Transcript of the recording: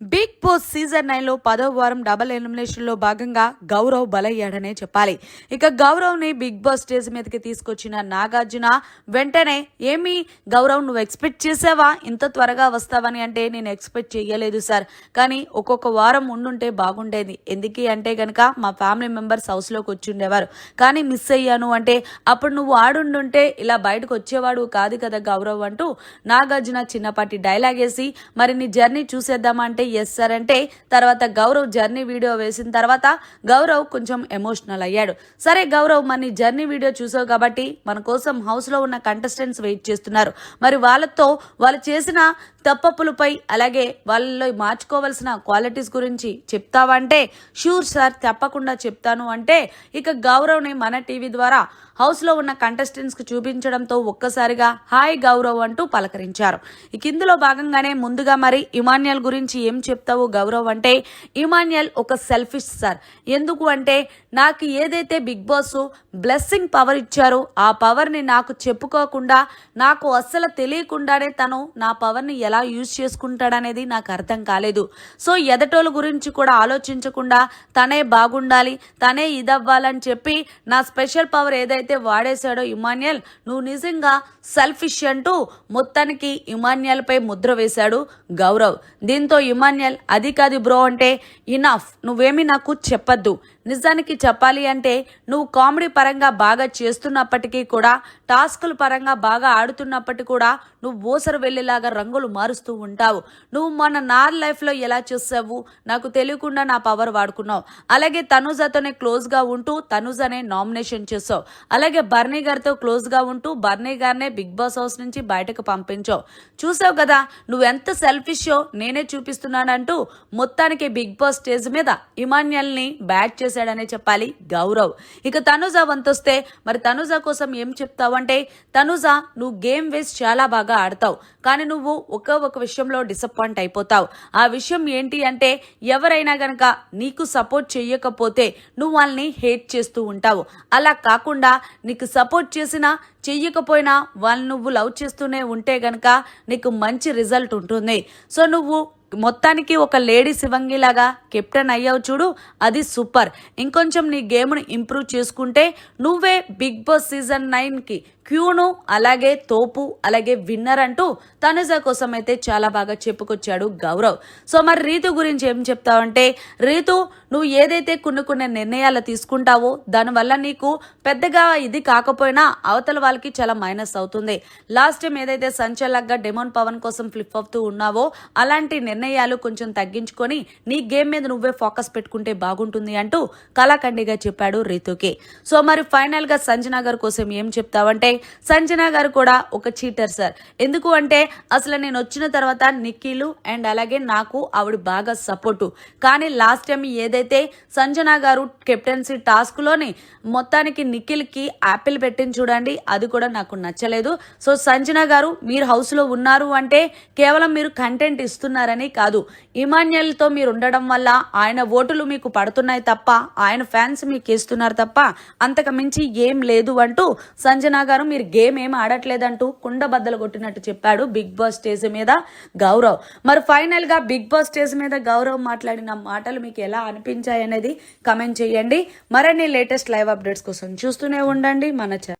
Big boss season నైన్లో పదో వారం డబల్ ఎలిమినేషన్లో భాగంగా గౌరవ్ బలయ్యాడనే చెప్పాలి. ఇక గౌరవ్ని బిగ్ బాస్ స్టేజ్ మీదకి తీసుకొచ్చిన నాగార్జున వెంటనే ఏమి గౌరవ్ నువ్వు ఎక్స్పెక్ట్ చేసావా? ఇంత త్వరగా వస్తావని అంటే నేను ఎక్స్పెక్ట్ చేయలేదు సార్. కానీ ఒక్కొక్క వారం ఉండుంటే బాగుండేది. ఎందుకు అంటే గనక మా ఫ్యామిలీ మెంబర్స్ హౌస్లోకి కానీ మిస్ అయ్యాను అంటే అప్పుడు నువ్వు ఆడుండుంటే ఇలా బయటకు వచ్చేవాడు కాదు కదా గౌరవ్ అంటూ నాగార్జున చిన్నపాటి డైలాగ్ వేసి మరి నీ జర్నీ చూసేద్దామా? అంటే ఎస్ సార్ అంటే తర్వాత గౌరవ్ జర్నీ వీడియో వేసిన తర్వాత గౌరవ్ కొంచెం ఎమోషనల్ అయ్యాడు. సరే గౌరవ్ మన జర్నీ వీడియో చూసావు కాబట్టి మన కోసం హౌస్లో ఉన్న కంటెస్టెంట్స్ వెయిట్ చేస్తున్నారు. మరి వాళ్ళతో వాళ్ళు చేసిన తప్పప్పులపై అలాగే వాళ్ళలో మార్చుకోవాల్సిన క్వాలిటీస్ గురించి చెప్తావంటే షూర్ సార్ తప్పకుండా చెప్తాను అంటే ఇక గౌరవ్ని మన టీవీ ద్వారా హౌస్లో ఉన్న కంటెస్టెంట్స్కి చూపించడంతో ఒక్కసారిగా హాయ్ గౌరవ్ అంటూ పలకరించారు. ఇక ఇందులో భాగంగానే ముందుగా మరి ఇమాన్యల్ గురించి ఏం చెప్తావు గౌరవ్? అంటే ఇమాన్యుయల్ ఒక సెల్ఫిష్ సార్ ఎందుకు అంటే నాకు ఏదైతే బిగ్ బాస్ బ్లెస్సింగ్ పవర్ ఇచ్చారో ఆ పవర్ని నాకు చెప్పుకోకుండా నాకు అస్సలు తెలియకుండానే తను నా పవర్ని ఎలా యూజ్ చేసుకుంటాడనేది నాకు అర్థం కాలేదు. సో ఎదటోళ్ళ గురించి కూడా ఆలోచించకుండా తనే బాగుండాలి తనే ఇదవ్వాలని చెప్పి నా స్పెషల్ పవర్ ఏదైతే వాడేశాడో ఇమాన్యుయల్ నువ్వు నిజంగా సెల్ఫిష్ అంటూ మొత్తానికి ఇమాన్యుయల్పై ముద్ర వేశాడు గౌరవ్. దీంతో ఇమాన్యల్ అది కాదు బ్రో అంటే ఇనఫ్ నువ్వేమీ నాకు చెప్పద్దు. నిజానికి చెప్పాలి అంటే నువ్వు కామెడీ పరంగా బాగా చేస్తున్నప్పటికీ కూడా టాస్కుల పరంగా బాగా ఆడుతున్నప్పటికీ కూడా నువ్వు ఓసరు వెళ్ళేలాగా రంగులు మారుస్తూ ఉంటావు. నువ్వు మన నా లైఫ్లో ఎలా చేసావు? నాకు తెలియకుండా నా పవర్ వాడుకున్నావు. అలాగే తనుజతోనే క్లోజ్గా ఉంటూ తనుజనే నామినేషన్ చేసావు. అలాగే బర్నీ గారితో క్లోజ్గా ఉంటూ బర్నీ గారినే బిగ్ బాస్ హౌస్ నుంచి బయటకు పంపించావు. చూసావు కదా నువ్వెంత సెల్ఫిషో నేనే చూపిస్తున్నానంటూ మొత్తానికి బిగ్ బాస్ స్టేజ్ మీద ఇమాన్యల్ని బ్యాట్ చేశాడనే చెప్పాలి గౌరవ్. ఇక తనుజ వంతొస్తే మరి తనుజ కోసం ఏం చెప్తావంటే తనుజ నువ్వు గేమ్ వేస్ట్ చాలా బాగా ఆడతావు కానీ నువ్వు ఒక ఒక విషయంలో డిసప్పాయింట్ అయిపోతావు. ఆ విషయం ఏంటి అంటే ఎవరైనా గనక నీకు సపోర్ట్ చేయకపోతే నువ్వు వాళ్ళని హేట్ చేస్తూ ఉంటావు. అలా కాకుండా నీకు సపోర్ట్ చేసినా చెయ్యకపోయినా వాళ్ళు నువ్వు లవ్ చేస్తూనే ఉంటే గనక నీకు మంచి రిజల్ట్ ఉంటుంది. సో నువ్వు మొత్తానికి ఒక లేడీ శివంగిలాగా కెప్టెన్ అయ్యావు చూడు అది సూపర్. ఇంకొంచెం నీ గేమ్ను ఇంప్రూవ్ చేసుకుంటే నువ్వే బిగ్ బాస్ సీజన్ నైన్కి క్యూను అలాగే తోపు అలాగే విన్నర్ అంటూ తనుజ కోసం అయితే చాలా బాగా చెప్పుకొచ్చాడు గౌరవ్. సో మరి రీతు గురించి ఏం చెప్తావంటే రీతు నువ్వు ఏదైతే కొన్ని కొన్ని నిర్ణయాలు తీసుకుంటావో దానివల్ల నీకు పెద్దగా ఇది కాకపోయినా అవతల వాళ్ళకి చాలా మైనస్ అవుతుంది. లాస్ట్ టైం ఏదైతే సంచలక్గా డెమోన్ పవన్ కోసం ఫ్లిప్ అవుతూ ఉన్నావో అలాంటి నిర్ణయాలు కొంచెం తగ్గించుకొని నీ గేమ్ మీద నువ్వే ఫోకస్ పెట్టుకుంటే బాగుంటుంది అంటూ కళాఖండిగా చెప్పాడు రీతుకి. సో మరి ఫైనల్గా సంజన గారి కోసం ఏం చెప్తావంటే సంజన గారు కూడా ఒక చీటర్ సార్ ఎందుకు అంటే అసలు నేను వచ్చిన తర్వాత నిక్కీలు అండ్ అలాగే నాకు ఆవిడ బాగా సపోర్టు కానీ లాస్ట్ టైం ఏదైతే సంజన గారు కెప్టెన్సీ టాస్క్లోని మొత్తానికి నిఖిల్కి యాపిల్ పెట్టింది చూడండి అది కూడా నాకు నచ్చలేదు. సో సంజన గారు మీరు హౌస్లో ఉన్నారు అంటే కేవలం మీరు కంటెంట్ ఇస్తున్నారని కాదు. ఇమాన్యుయల్తో మీరు ఉండడం వల్ల ఆయన ఓటులు మీకు పడుతున్నాయి తప్ప ఆయన ఫ్యాన్స్ మీకు ఇస్తున్నారు తప్ప అంతకు మించి ఏం లేదు అంటూ సంజనా గారు మీరు గేమ్ ఏం ఆడట్లేదంటూ కుండ బద్దలు కొట్టినట్టు చెప్పాడు బిగ్ బాస్ స్టేజ్ మీద గౌరవ్. మరి ఫైనల్గా బిగ్ బాస్ స్టేజ్ మీద గౌరవ్ మాట్లాడిన మాటలు మీకు ఎలా అనిపించాయి అనేది కమెంట్ చేయండి. మరిన్ని లేటెస్ట్ లైవ్ అప్డేట్స్ కోసం చూస్తూనే ఉండండి. మన ఛానల్